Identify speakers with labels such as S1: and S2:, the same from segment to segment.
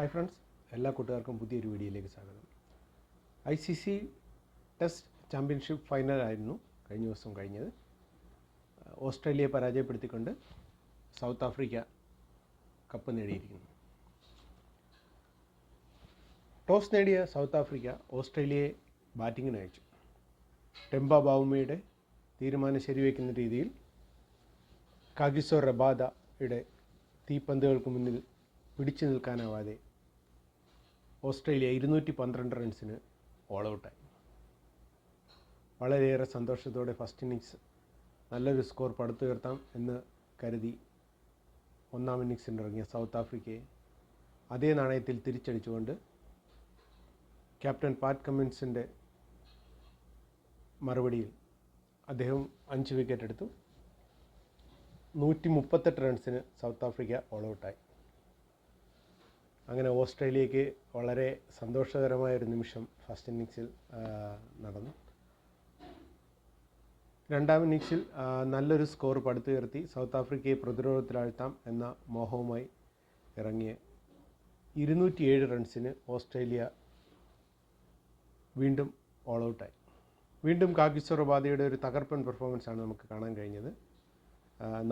S1: Hi friends എല്ലാ കൂട്ടുകാർക്കും പുതിയൊരു വീഡിയോയിലേക്ക് സ്വാഗതം. I C C test championship ഫൈനലായിരുന്നു കഴിഞ്ഞ ദിവസം കഴിഞ്ഞത്. ഓസ്ട്രേലിയയെ പരാജയപ്പെടുത്തിക്കൊണ്ട് സൗത്ത് ആഫ്രിക്ക കപ്പ് നേടിയിരിക്കുന്നു. ടോസ് നേടിയ സൗത്ത് ആഫ്രിക്ക ഓസ്ട്രേലിയയെ ബാറ്റിങ്ങിന് അയച്ചു. ടെമ്പ ബാവുമയുടെ തീരുമാനം ശരിവയ്ക്കുന്ന രീതിയിൽ കാഗിസോ റബാദയുടെ തീപ്പന്തുകൾക്ക് മുന്നിൽ പിടിച്ചു നിൽക്കാനാവാതെ ഓസ്ട്രേലിയ ഇരുന്നൂറ്റി പന്ത്രണ്ട് റൺസിന് ഓൾ ഔട്ടായി വളരെയേറെ സന്തോഷത്തോടെ ഫസ്റ്റ് ഇന്നിങ്സ് നല്ലൊരു സ്കോർ പടുത്തുയർത്താം എന്ന് കരുതി ഒന്നാം ഇന്നിങ്സിൽ ഇറങ്ങിയ സൗത്ത് ആഫ്രിക്കയെ അതേ നാണയത്തിൽ തിരിച്ചടിച്ചുകൊണ്ട് ക്യാപ്റ്റൻ പാറ്റ് കമ്മിൻസിന്റെ മറുപടിയിൽ അദ്ദേഹം അഞ്ച് വിക്കറ്റ് എടുത്തു. നൂറ്റി മുപ്പത്തെട്ട് റൺസിന് സൗത്ത് ആഫ്രിക്ക ഓൾ ഔട്ടായി അങ്ങനെ ഓസ്ട്രേലിയക്ക് വളരെ സന്തോഷകരമായൊരു നിമിഷം ഫസ്റ്റ് ഇന്നിങ്സിൽ നടന്നു. രണ്ടാം ഇന്നിങ്സിൽ നല്ലൊരു സ്കോർ പടുത്തുയർത്തി സൗത്ത് ആഫ്രിക്കയെ പ്രതിരോധത്തിലാഴ്ത്താം എന്ന മോഹവുമായി ഇറങ്ങിയ ഇരുന്നൂറ്റിയേഴ് റൺസിന് ഓസ്ട്രേലിയ വീണ്ടും ഓൾ ഔട്ടായി വീണ്ടും കാഗിസ്വറബാദയുടെ ഒരു തകർപ്പൻ പെർഫോമൻസാണ് നമുക്ക് കാണാൻ കഴിഞ്ഞത്.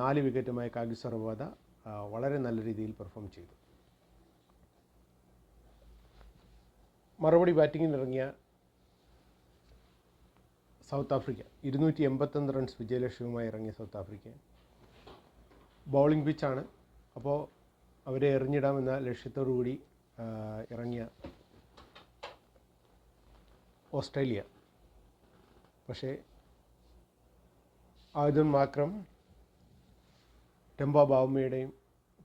S1: നാല് വിക്കറ്റുമായി കാഗിസ്വറബാദ വളരെ നല്ല രീതിയിൽ പെർഫോം ചെയ്തു. മറുപടി ബാറ്റിങ്ങിന് ഇറങ്ങിയ സൗത്ത് ആഫ്രിക്ക. ഇരുന്നൂറ്റി എൺപത്തൊന്ന് റൺസ് വിജയലക്ഷ്യവുമായി ഇറങ്ങിയ സൗത്ത് ആഫ്രിക്ക ബൗളിംഗ് പിച്ചാണ് അപ്പോൾ അവരെ എറിഞ്ഞിടാമെന്ന ലക്ഷ്യത്തോടു കൂടി ഇറങ്ങിയ ഓസ്ട്രേലിയ. പക്ഷേ ആയുധൻ മാക്രം ടെമ്പ ബാവുമ്മയുടെയും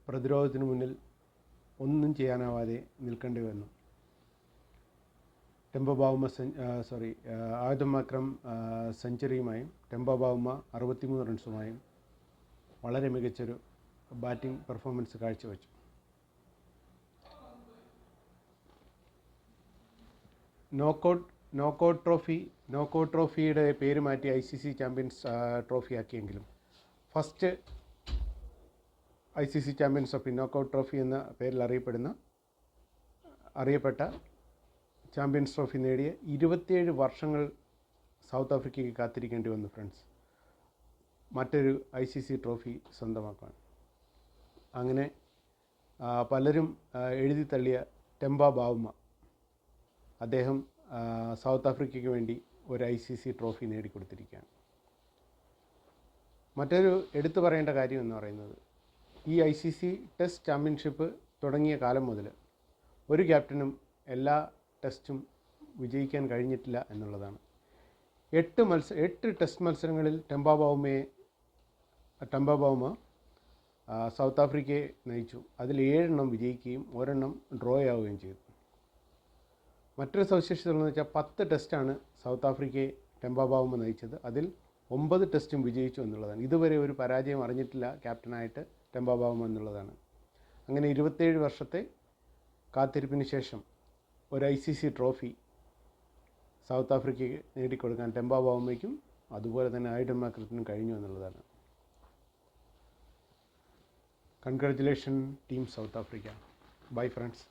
S1: പ്രതിരോധത്തിന് മുന്നിൽ ഒന്നും ചെയ്യാനാവാതെ നിൽക്കേണ്ടി വന്നു. Temba Bavuma sorry Adam Akram സെഞ്ചുറിയുമായും Temba Bavuma അറുപത്തിമൂന്ന് റൺസുമായും വളരെ മികച്ചൊരു ബാറ്റിംഗ് പെർഫോമൻസ് കാഴ്ചവെച്ചു. നോക്കൗട്ട് നോക്കൗട്ട് ട്രോഫി നോക്കൗട്ട് ട്രോഫിയുടെ പേര് മാറ്റി I C C champions trophy ആക്കിയെങ്കിലും first I C C champions trophy knockout trophy എന്ന പേരിൽ അറിയപ്പെടുന്ന അറിയപ്പെട്ട ചാമ്പ്യൻസ് ട്രോഫി നേടിയ ഇരുപത്തിയേഴ് വർഷങ്ങൾ സൗത്ത് ആഫ്രിക്കയ്ക്ക് കാത്തിരിക്കേണ്ടി വന്നു ഫ്രണ്ട്സ് മറ്റൊരു ഐ സി സി ട്രോഫി സ്വന്തമാക്കാൻ അങ്ങനെ പലരും എഴുതി തള്ളിയ ടെമ്പ ബാവുമ അദ്ദേഹം സൗത്ത് ആഫ്രിക്കയ്ക്ക് വേണ്ടി ഒരു ഐ സി സി ട്രോഫി നേടിക്കൊടുത്തിരിക്കുകയാണ്. മറ്റൊരു എടുത്തു പറയേണ്ട കാര്യം എന്ന് പറയുന്നത് ഈ I C C test championship തുടങ്ങിയ കാലം മുതൽ ഒരു ക്യാപ്റ്റനും എല്ലാ ടെസ്റ്റും വിജയിക്കാൻ കഴിഞ്ഞിട്ടില്ല എന്നുള്ളതാണ്. എട്ട് മത്സ എട്ട് ടെസ്റ്റ് മത്സരങ്ങളിൽ ടെമ്പാബാവുമയെ ബൗമയെ ടെമ്പ ബൗമ ആ, സൗത്ത് ആഫ്രിക്കയെ നയിച്ചു. അതിൽ ഏഴെണ്ണം വിജയിക്കുകയും ഒരെണ്ണം ഡ്രോ ആവുകയും ചെയ്തു. മറ്റൊരു സവിശേഷത എന്ന് വെച്ചാൽ പത്ത് ടെസ്റ്റാണ് സൗത്ത് ആഫ്രിക്കയെ ടെമ്പാബാവുമ നയിച്ചത്. അതിൽ ഒമ്പത് ടെസ്റ്റും വിജയിച്ചു എന്നുള്ളതാണ്. ഇതുവരെ ഒരു പരാജയം അറിഞ്ഞിട്ടില്ല ക്യാപ്റ്റനായിട്ട് ടെമ്പാബാവുമ എന്നുള്ളതാണ്. അങ്ങനെ ഇരുപത്തേഴ് വർഷത്തെ കാത്തിരിപ്പിന് ശേഷം ഒരു I C C trophy South ആഫ്രിക്കയ്ക്ക് നേടിക്കൊടുക്കാൻ ടെമ്പാബാവുമയ്ക്കും അതുപോലെ തന്നെ ആയിഡൻ മാക്രിറ്റിനും കഴിഞ്ഞു എന്നുള്ളതാണ്. Congratulation team South Africa bye friends